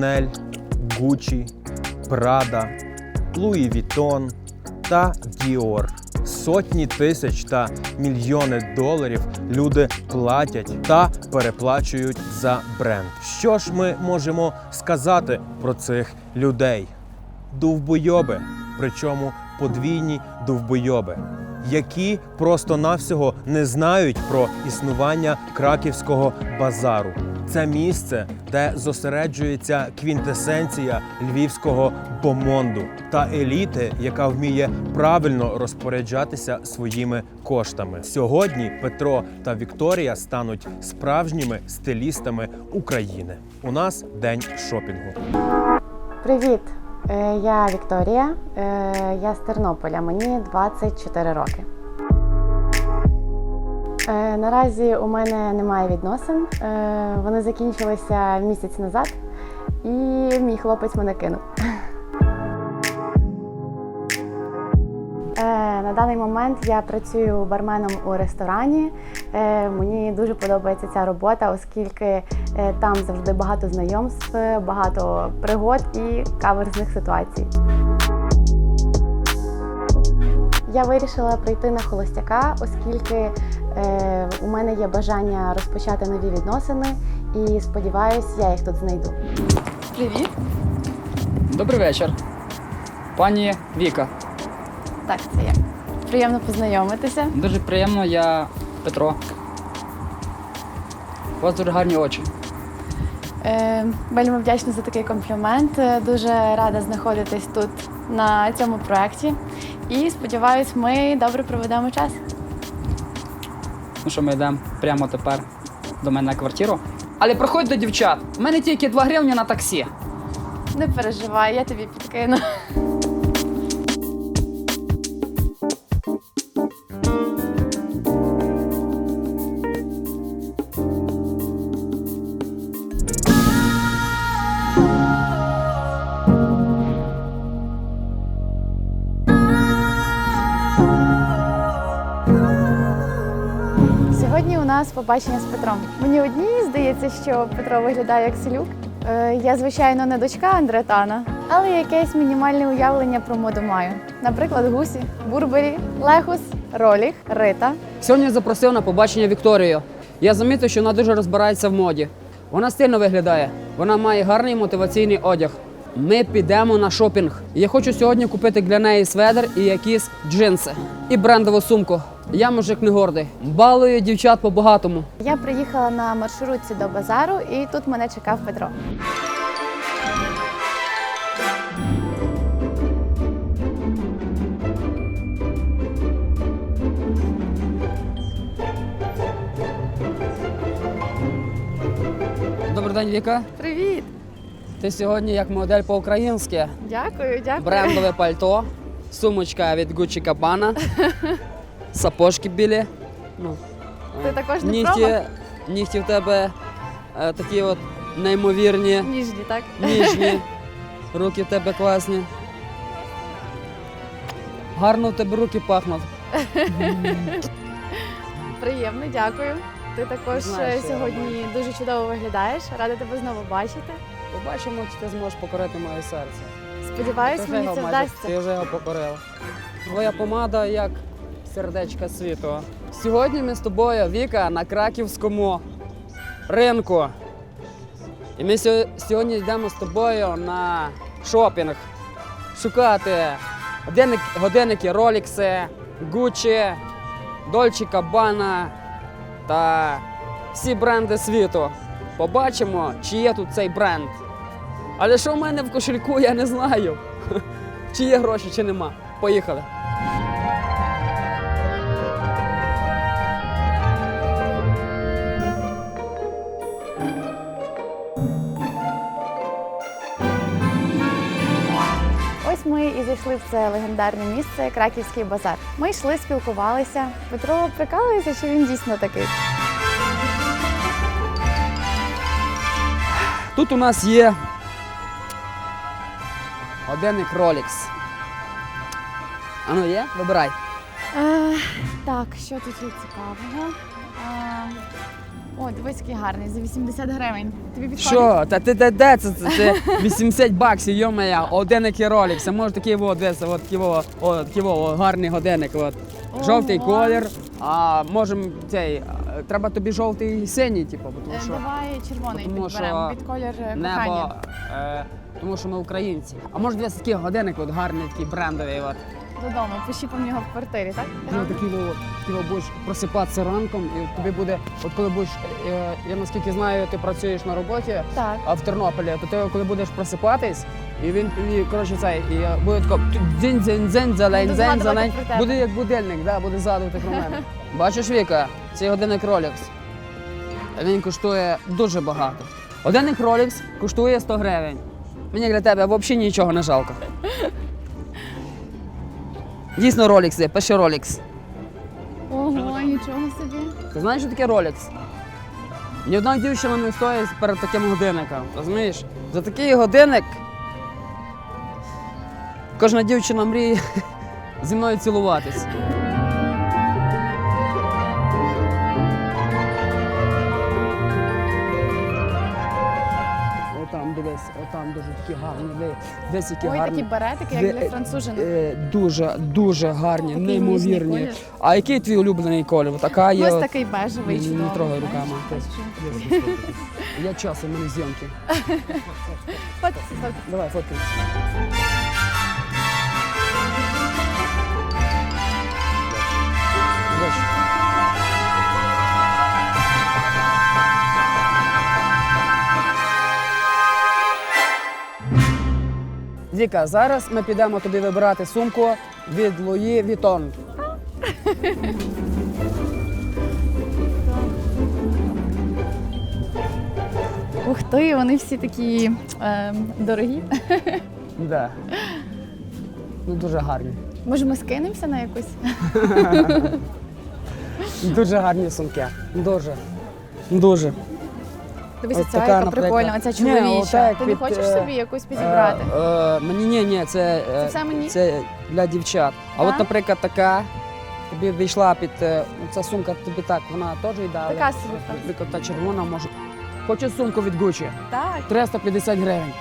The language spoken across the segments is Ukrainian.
Шанель, Гуччі, Прада, Луї Вітон та Діор. Сотні тисяч та мільйони доларів люди платять та переплачують за бренд. Що ж ми можемо сказати про цих людей? Довбойоби, причому подвійні довбойоби, які просто-навсього не знають про існування краківського базару. Це місце, де зосереджується квінтесенція львівського бомонду та еліти, яка вміє правильно розпоряджатися своїми коштами. Сьогодні Петро та Вікторія стануть справжніми стилістами України. У нас день шопінгу. Привіт! Е, Я Вікторія. Е, Я з Тернополя. Мені 24 роки. Е, Наразі у мене немає відносин. Е, Вони закінчилися місяць назад, і мій хлопець мене кинув. Е, На даний момент я працюю барменом у ресторані. Е, Мені дуже подобається ця робота, оскільки е, там завжди багато знайомств, багато пригод і каверзних ситуацій. Я вирішила прийти на холостяка, оскільки е, у мене є бажання розпочати нові відносини, і сподіваюся, я їх тут знайду. Привіт. Добрий вечір. Пані Віка. Так, це я. Приємно познайомитися. Дуже приємно, я Петро. У вас дуже гарні очі. Е, вельми вдячна за такий комплімент. Е, Дуже рада знаходитись тут на цьому проєкті. І сподіваюсь, ми добре проведемо час. Ну що, ми йдемо прямо тепер до мене на квартиру. Але проходь до дівчат. У мене тільки 2 гривні на таксі. Не переживай, я тобі підкину. Нас побачення з Петром. Мені одній здається, що Петро виглядає як селюк. Е, Я, звичайно, не дочка Андретана, але якесь мінімальне уявлення про моду маю. Наприклад, гусі, бурбері, лехус, роліх, рита. Сьогодні запросив на побачення Вікторію. Я замітив, що вона дуже розбирається в моді. Вона стильно виглядає. Вона має гарний мотиваційний одяг. Ми підемо на шопінг. Я хочу сьогодні купити для неї сведер і якісь джинси. І брендову сумку. Я мужик не гордий. Балую дівчат по-багатому. Я приїхала на маршрутці до базару, і тут мене чекав Петро. Добрий день, Віка. Привіт! Ти сьогодні як модель по-українськи. Дякую, дякую. Брендове пальто, сумочка від Gucci Gabbana, сапожки білі. Ну, Ти е, також не нігті, пробував? нігті в тебе е, такі от неймовірні, Ніжні, так? ніжні. Руки в тебе класні. Гарно в тебе руки пахнуть. Приємно, дякую. Ти також Знаєш, е, я сьогодні дуже чудово виглядаєш. Рада тебе знову бачити. Побачимо, чи ти зможеш покорити моє серце. Сподіваюсь, Ти вже мені його це майже- вдасться. Ти вже його покорила. Твоя помада як сердечка світу. Сьогодні ми з тобою, Віка, на краківському ринку. І ми сьогодні йдемо з тобою на шопінг. Шукати годинник, годинники Rolex, Gucci, Dolce Gabbana та всі бренди світу. Побачимо, чи є тут цей бренд. Але що в мене в кошельку, я не знаю. Чи є гроші, чи нема. Поїхали. Ми і зайшли в це легендарне місце Краківський базар. Ми йшли, спілкувалися. Петро прикалується, що він дійсно такий. Тут у нас є годинник Rolex. Ану є? Вибирай. Е, так. Так, що тут є цікавого? О, дивись, який гарний, за 80 гривень. Тобі підходить? Що? Та ти де, де це? Це, це 80 баксів, йо-моя, один який ролик. Це може такий от, десь, от, такий, от, гарний годинник. От. Жовтий Ого. колір, а можемо цей, е, треба тобі жовтий і синій, типу, бо тому Е, що Давай червоний Тому підберемо що під колір е, небо, кохання. е, тому що ми українці. А може десь такий годинник, от гарний, такий брендовий. От. Додому, пощіпимо його в квартирі, так? Ну, такий от, такий будеш просипатися ранком, і тобі буде, от коли будеш, е, я наскільки знаю, ти працюєш на роботі, Так. а в Тернополі, то ти коли будеш просипатись, і він тобі, коротше, цей, і буде тако дзень дзень дзень зелень Буде дзень згадувати зелень. про тебе. Буде як будильник, да, буде згадувати про мене. Бачиш, Віка, цей годинник Rolex. Він коштує дуже багато. Годинник Rolex коштує 100 гривень. Мені для тебе взагалі нічого не жалко. Дійсно Rolex є, ролікс. Rolex. Ого, нічого собі. Ти знаєш, що таке Rolex? Ні одна дівчина не стоїть перед таким годинником. Розумієш? За такий годинник кожна дівчина мріє зі мною цілуватись. Отам дуже такі гарні, десь які Ой, гарні. такі беретики, як для француженок. Е, Дуже, дуже гарні, Такий неймовірні. А який твій улюблений колір? Така є. Ось такий бежевий Ні, не трогай руками. Я часом, у мене зйомки. Давай, фоткай. Віка, зараз ми підемо тобі вибирати сумку від Луї Вітон. Ух ти, вони всі такі ем, дорогі. Да. Ну, дуже гарні. Може, ми скинемося на якусь? Дуже гарні сумки. Дуже. Дуже. Дивися, ця така, яка прикольна, оця чоловіча. Ти не хочеш е, собі якусь підібрати? Е, е, мені ні, ні, це, Це все мені? це для дівчат. А от, наприклад, така тобі вийшла під е, ця сумка, тобі так, вона теж ідеальна. Така собі, так. Наприклад, та червона може. Хочу сумку від Гучі. Так. 350 гривень.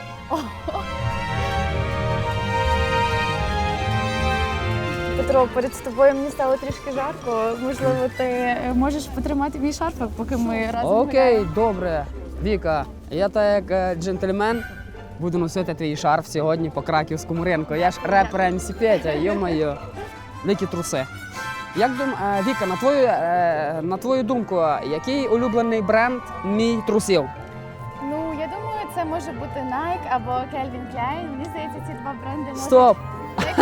Петро, перед тобою мені стало трішки жарко. Можливо, ти можеш потримати мій шарфик, поки ми разом Окей, гуляємо? добре. Віка, я так як е, джентльмен буду носити твій шарф сьогодні по краківському ринку. Я ж репер МС Петя, йо-моє. Великі труси. Як дум... е, Віка, на твою, е, на твою думку, який улюблений бренд мій трусів? Ну, я думаю, це може бути Nike або Calvin Klein. Мені здається, ці два бренди можуть Стоп!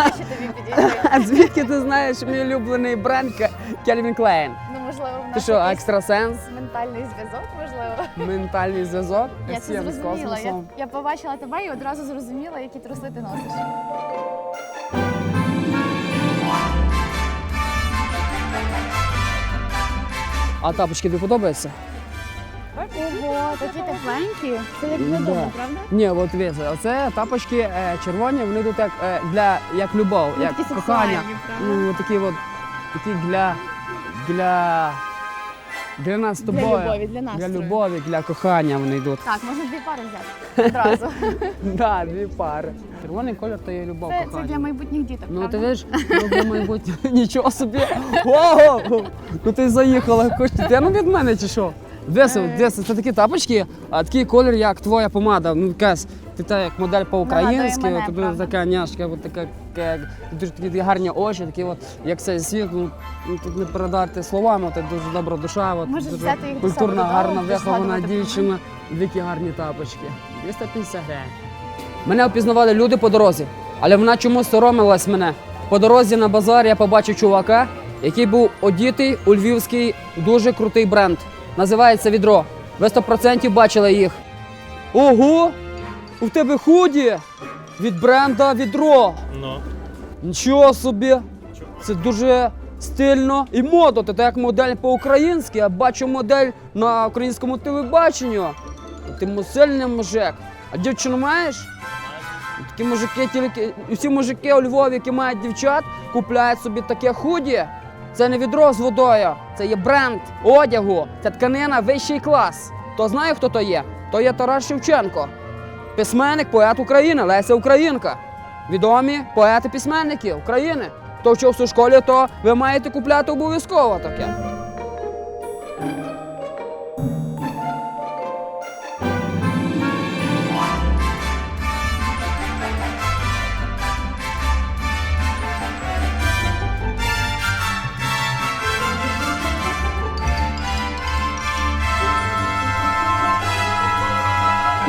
Тобі. А звідки ти знаєш мій улюблений бренд Кельвін Клейн? Ну, можливо, в Ти що, якийсь екстрасенс? ментальний зв'язок, можливо. Ментальний зв'язок? Я це з зрозуміла. Я, космосом? я побачила тебе і одразу зрозуміла, які труси ти носиш. А тапочки тобі подобаються? Ого, такі тепленькі. Це як додому, правда? Ні, от дивіться, оце тапочки е, червоні, вони тут як е, для як любов, як такі кохання. сексуальні, правда? Ну, такі от такі для для для нас з Для тобою. любові, для Для любові, для кохання вони йдуть. Так, можна дві пари взяти одразу. Да, дві пари. Червоний колір то є любов, Це, це кохання. для майбутніх діток. Ну правда? ти видиш, ну, для майбутнього нічого собі. Ого! Ну ти заїхала, хочеш дитину від мене чи що? Деса, Е. Деса, це такі тапочки, а такий колір, як твоя помада. Ну якась, ти та як модель по-українськи, Нагадує мене, тобі правда. така няшка, от така, як, дуже такі гарні очі, такі от, як цей світ, ну, ну, тут не передати словами, ти дуже добра душа, от, Можеш дуже взяти їх до культурна, гарна, вихована згадувати дівчина, які гарні тапочки. 250 гривень. Мене впізнавали люди по дорозі, але вона чомусь соромилась мене. По дорозі на базар я побачив чувака, який був одітий у львівський дуже крутий бренд. Називається відро. Ви 100% бачили їх. Ого! У тебе худі від бренда відро. Ну. Нічого собі. Це дуже стильно і модно. Це як модель по-українськи. Я бачу модель на українському телебаченні. Ти сильний мужик. А дівчину маєш? Такі мужики, тільки і всі мужики у Львові, які мають дівчат, купляють собі таке худі. Це не відро з водою, це є бренд одягу, це тканина вищий клас. То знає, хто то є? То є Тарас Шевченко, письменник, поет України, Леся Українка. Відомі поети-письменники України. Хто вчився в школі, то ви маєте купляти обов'язково таке.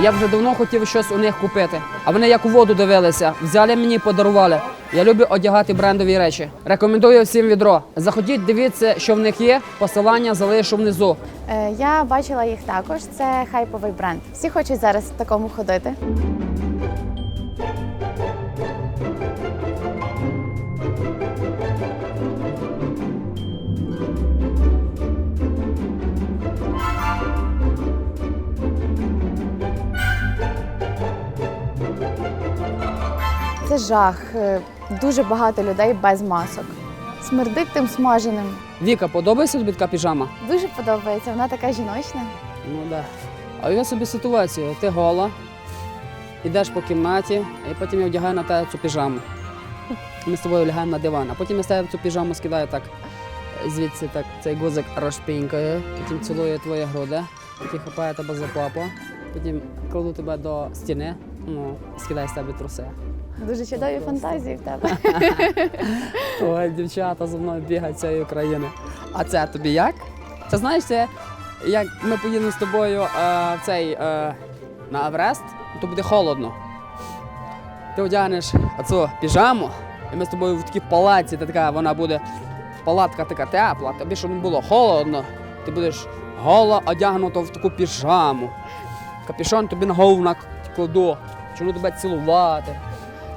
Я вже давно хотів щось у них купити, а вони як у воду дивилися, взяли мені, подарували. Я люблю одягати брендові речі. Рекомендую всім відро. Заходіть, дивіться, що в них є. Посилання залишу внизу. Е, Я бачила їх також. Це хайповий бренд. Всі хочуть зараз в такому ходити. Це жах. Е, Дуже багато людей без масок. Смердить тим смаженим. Віка, подобається тобі така піжама? Дуже подобається, вона така жіночна. Ну да. А я собі ситуацію. Ти гола, йдеш по кімнаті, і потім я вдягаю на тебе цю піжаму. Ми з тобою лягаємо на диван, а потім я з тебе цю піжаму скидаю так. Звідси так цей гузик розпінькає, потім цілує твої груди, потім хапає тебе за попу, потім кладу тебе до стіни, ну, і скидаю з тебе труси. Дуже чудові фантазії в тебе. Ой, дівчата за мною бігають цієї країни. А це тобі як? Це знаєш, це як ми поїдемо з тобою е, цей е, на Еврест, то буде холодно. Ти одягнеш оцю піжаму, і ми з тобою в такій палаці, та така вона буде палатка така тепла, тобі щоб не було холодно, ти будеш голо одягнуто в таку піжаму. Капішон тобі на голову накладу, чому тебе цілувати.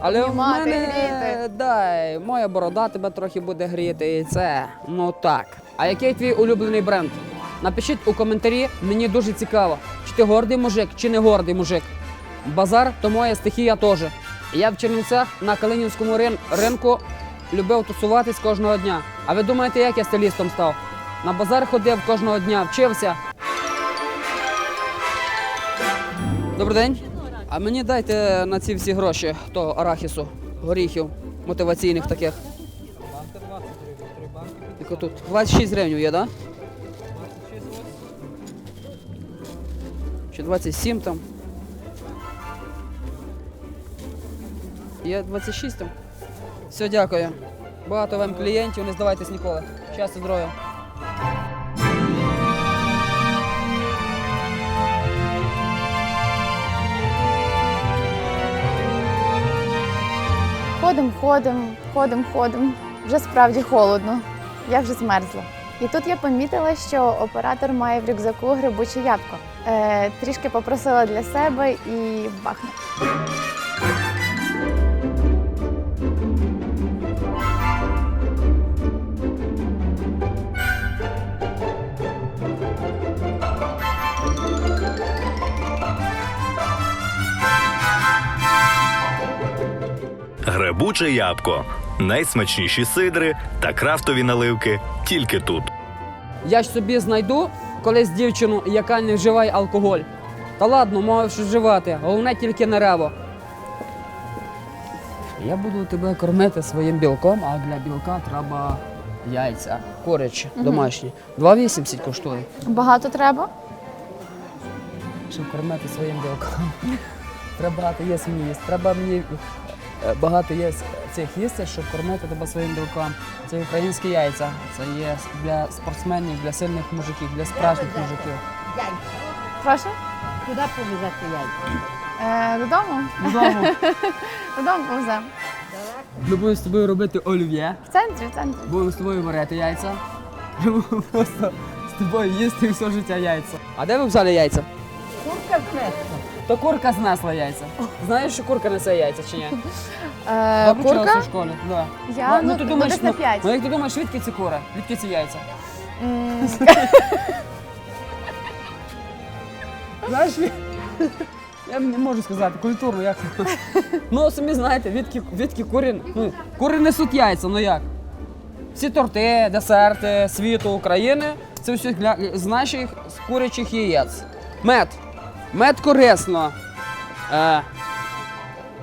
Але в Обнімати, мене гріти. дай, моя борода тебе трохи буде гріти, і це ну так. А який твій улюблений бренд? Напишіть у коментарі, мені дуже цікаво, чи ти гордий мужик, чи не гордий мужик. Базар то моя стихія теж. Я в Чернівцях на Калинівському рин- ринку любив тусуватись кожного дня. А ви думаєте, як я стилістом став? На базар ходив кожного дня, вчився. Добрий день. А мені дайте на ці всі гроші того арахісу, горіхів, мотиваційних таких. Тільки тут 26 гривень є, так? Да? Чи 27 там? Є 26 там. Все, дякую. Багато вам клієнтів, не здавайтесь ніколи. Щастя, здоров'я. Ходим, ходим, ходим, ходим. Вже справді холодно. Я вже змерзла. І тут я помітила, що оператор має в рюкзаку грибуче ябко. Е, трішки попросила для себе і бахну. Гребуче ябко. Найсмачніші сидри та крафтові наливки тільки тут. Я ж собі знайду колись дівчину, яка не вживає алкоголь. Та ладно, можеш вживати, головне тільки не рево. Я буду тебе кормити своїм білком, а для білка треба яйця. Курячі, домашні. 2,80 коштує. Багато треба. Щоб кормити своїм білком. Треба багато є місць. Треба мені багато є цих їсти, щоб кормити тебе своїм білком. Це українські яйця. Це є для спортсменів, для сильних мужиків, для справжніх мужиків. Прошу. Куди повезати яйця? Е, додому? Додому. Додому повземо. Ми будемо з тобою робити олів'є, В центрі, в центрі. будемо з тобою варити яйця. Ми будемо просто з тобою їсти все життя яйця. А де ви взяли яйця? Курка знесла. То курка знесла яйця. Знаєш, що курка несе яйця чи ні? Е, Добре вчилася курка? в школі? Да. Я, ну, ти ну, думаєш, десь на ну, п'ять. ну, як ти думаєш, звідки ці кури? Звідки ці яйця? М, Знаєш, я не можу сказати, культурно як. Ну, самі знаєте, відки, відки курі, ну, кури несуть яйця, ну як? Всі торти, десерти світу України це все з наших з курячих яєць. Мед. Мед корисно. Е,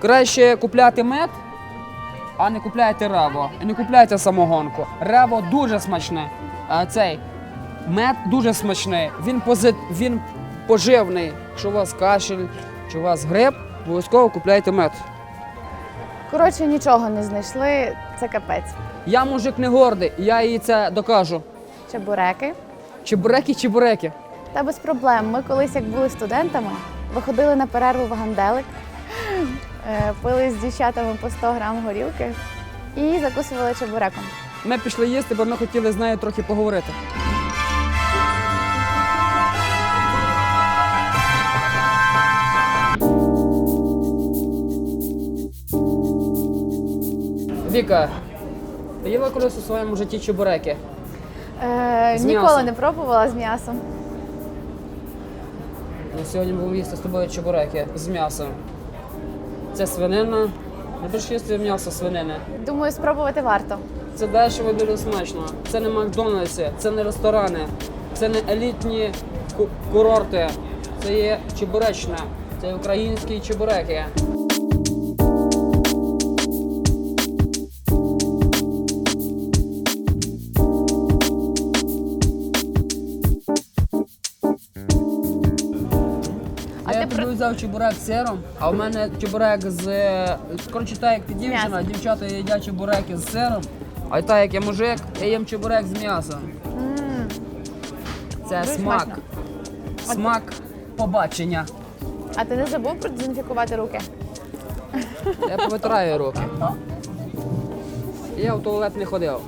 краще купляти мед, а не купляйте рево. І не купляйте самогонку. Рево дуже смачне. А цей мед дуже смачний. Він, пози... він поживний. Якщо у вас кашель чи у вас грип, обов'язково купляйте мед. Коротше, нічого не знайшли, це капець. Я мужик не гордий, я їй це докажу. Чебуреки. Чебуреки, чебуреки. Та без проблем. Ми колись, як були студентами, виходили на перерву в ганделик, е, пили з дівчатами по 100 грам горілки і закусували чебуреком. Ми пішли їсти, бо ми хотіли з нею трохи поговорити. Віка, ти їла колись у своєму житті чебуреки? Е, ніколи не пробувала з м'ясом. Сьогодні будемо їсти з тобою чебуреки з м'ясом. Це свинина. Будеш їсти м'ясо свинини? Думаю, спробувати варто. Це дешево і дуже смачно. Це не Макдональдси, це не ресторани, це не елітні ку- курорти. Це є чебуречне, це українські чебуреки. Я взяв чебурек з сиром, а в мене чебурек з. Коротше, так як ти дівчина, М'ясом. дівчата їдять чебуреки з сиром, а так як я мужик, я їм чебурек з м'ясом. М, Це Дуже смак. смачно. Смак побачення. А ти не забув продезінфікувати руки? Я повитираю руки. Я в туалет не ходив.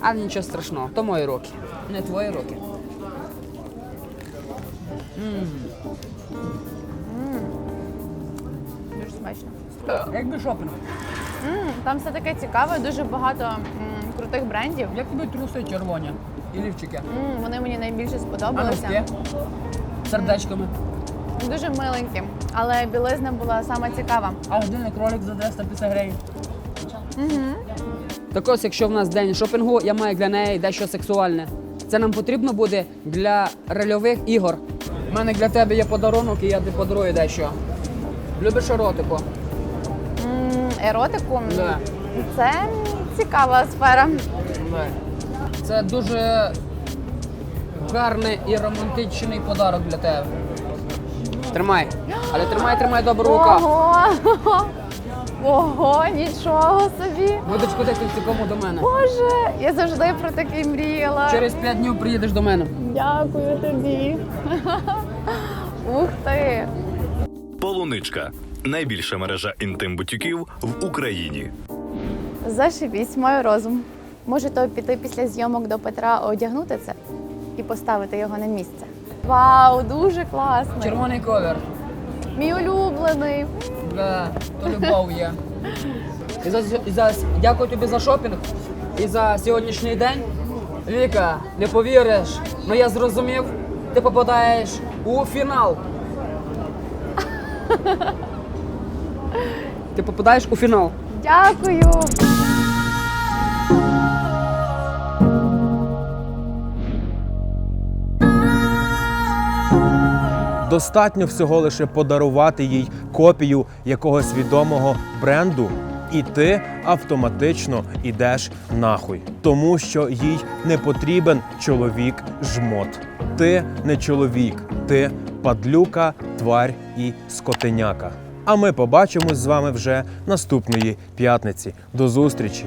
А нічого страшного, то мої руки, не твої руки. М, смачно. Якби шопінг. М, Там все таке цікаве, дуже багато м, крутих брендів. Як тобі труси червоні і лівчики? М, Вони мені найбільше А сподобалися. носки? Сердечками. Дуже миленькі, але білизна була сама цікава. А годинник кролик за 350 гривень. Так ось, якщо в нас день шопінгу, я маю для неї дещо сексуальне. Це нам потрібно буде для рольових ігор. У мене для тебе є подарунок, і я тобі подарую дещо. Любиш еротику? М, Еротику Да. це цікава сфера. Це дуже гарний і романтичний подарок для тебе. Тримай. Але тримай, тримай добре в руках. Ого! Ого, нічого собі! Будеш ходити в цілкому до мене. Боже, я завжди про таке мріяла. Через 5 днів приїдеш до мене. Дякую тобі. Ух ти! Полуничка найбільша мережа інтим-бутіків в Україні. Зашибісь, маю розум. Може, то піти після зйомок до Петра одягнути це і поставити його на місце. Вау, дуже класно! Червоний ковер. Мій улюблений. Да, то любов є. І за, і за, дякую тобі за шопінг і за сьогоднішній день. Віка, не повіриш, ну я зрозумів, ти попадаєш у фінал. Ти попадаєш у фінал. Дякую. Достатньо всього лише подарувати їй копію якогось відомого бренду, і ти автоматично йдеш нахуй, тому що їй не потрібен чоловік жмот. Ти не чоловік, ти падлюка, тварь і скотеняка. А ми побачимось з вами вже наступної п'ятниці. До зустрічі!